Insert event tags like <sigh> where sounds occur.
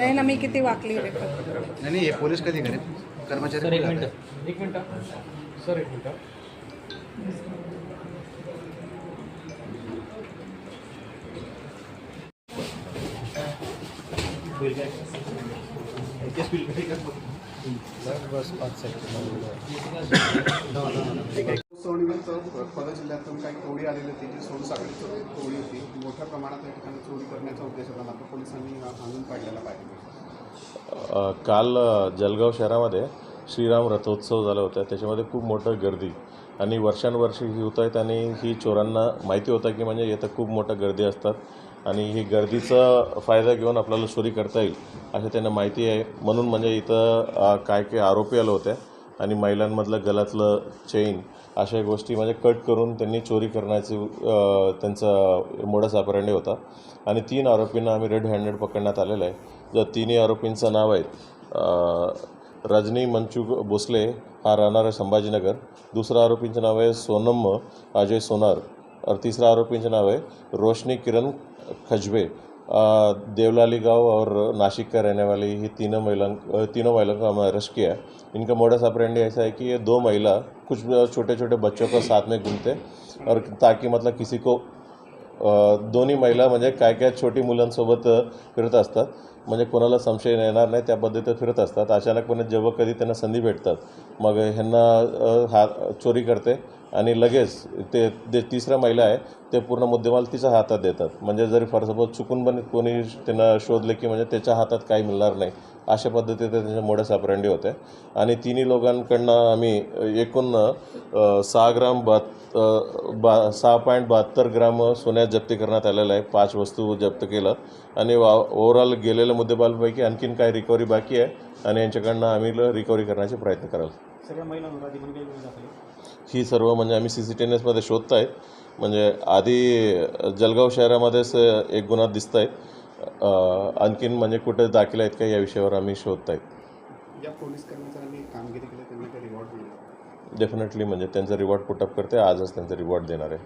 नाही ना मी किती वाकली रे पण नाही नाही हे पोलीस कधी करेल कर्मचारी सर एक कुठे मिनटं. जातात? एक मिनटं. सर एक मिनटं. सोडीवर <coughs> <coughs> पदा जिल्ह्यातून काही टोळी आलेली होती जी सोनसाखळी टोळी होती मोठ्या प्रमाणात या ठिकाणी चोरी करण्याचा उद्देश होता मात्र पोलिसांनी आणून पाडलेला पाहिजे काल जलगाव शहरामध्ये श्रीराम रथोत्सव झाला होता. त्याच्यामध्ये खूप मोठं गर्दी आणि वर्षानुवर्षे ही होत आहेत आणि ही चोरांना माहिती होता की म्हणजे येतं खूप मोठं गर्दी असतात आणि ही गर्दीचा फायदा घेऊन आपल्याला चोरी करता येईल असं त्यांना माहिती आहे. म्हणून म्हणजे इथं काय काय आरोपी आले होते. आणि महिलांमधलं गलातलं चेन अशा गोष्टी म्हणजे कट करून त्यांनी चोरी करण्याची त्यांचा मोडस ऑपरेंडी होता. आणि तीन आरोपींना आम्ही रेड हँडेड पकडण्यात आलेलं आहे. जर तिन्ही आरोपींचं नाव आहे रजनी मंचू भोसले हा राहणार आहे संभाजीनगर. दुसरा आरोपींचं नाव आहे सोनम अजय सोनार. और आरोपींचं नाव आहे रोशनी किरण खजबे. देवलाली गाँव और नासिक का रहने वाली ये तीनों महिला तीनों महिलाओं का हमने अरेस्ट किया है। इनका मोडस ऑपरेंडी ऐसा है कि ये दो महिला कुछ छोटे छोटे बच्चों को साथ में घूमते और ताकि मतलब किसी को दोन्ही महिला म्हणजे काय काय छोटी मुलांसोबत फिरत असतात म्हणजे कोणाला संशय येणार नाही त्या पद्धतीत फिरत असतात. अचानकपणे जेव्हा कधी त्यांना संधी भेटतात मग ह्यांना हा चोरी करते आणि लगेच ते जे तिसऱ्या महिला आहे ते पूर्ण मुद्देमाल तिच्या हातात देतात. म्हणजे जरी फॉर सपोज चुकून पण कोणी त्यांना शोधले की म्हणजे त्याच्या हातात काही मिळणार नाही अशा पद्धतीने त्यांच्या मोठ्या सापरंडी होते. आणि तिन्ही लोकांकडनं आम्ही एकूण सहा ग्राम बात बा सहा पॉईंट बहात्तर ग्राम सोन्यात जप्ती करण्यात आलेलं आहे. पाच वस्तू जप्त केलं. आणि वा ओव्हरऑल गेलेल्या मुद्देमालपैकी आणखीन काही रिकव्हरी बाकी आहे आणि यांच्याकडनं आम्ही रिकव्हरी करण्याचे प्रयत्न कराल? ही सर्व म्हणजे आम्ही सी सी टी एनएसमध्ये शोधत आहेत म्हणजे आधी जळगाव शहरामध्येच एक गुन्हा दिसत आहेत आणखीन म्हणजे कुठे दाखल आहेत का या विषयावर आम्ही शोधत आहेत डेफिनेटली म्हणजे त्यांचा रिवॉर्ड पुटअप करते आजच त्यांचा रिवॉर्ड देणार आहे.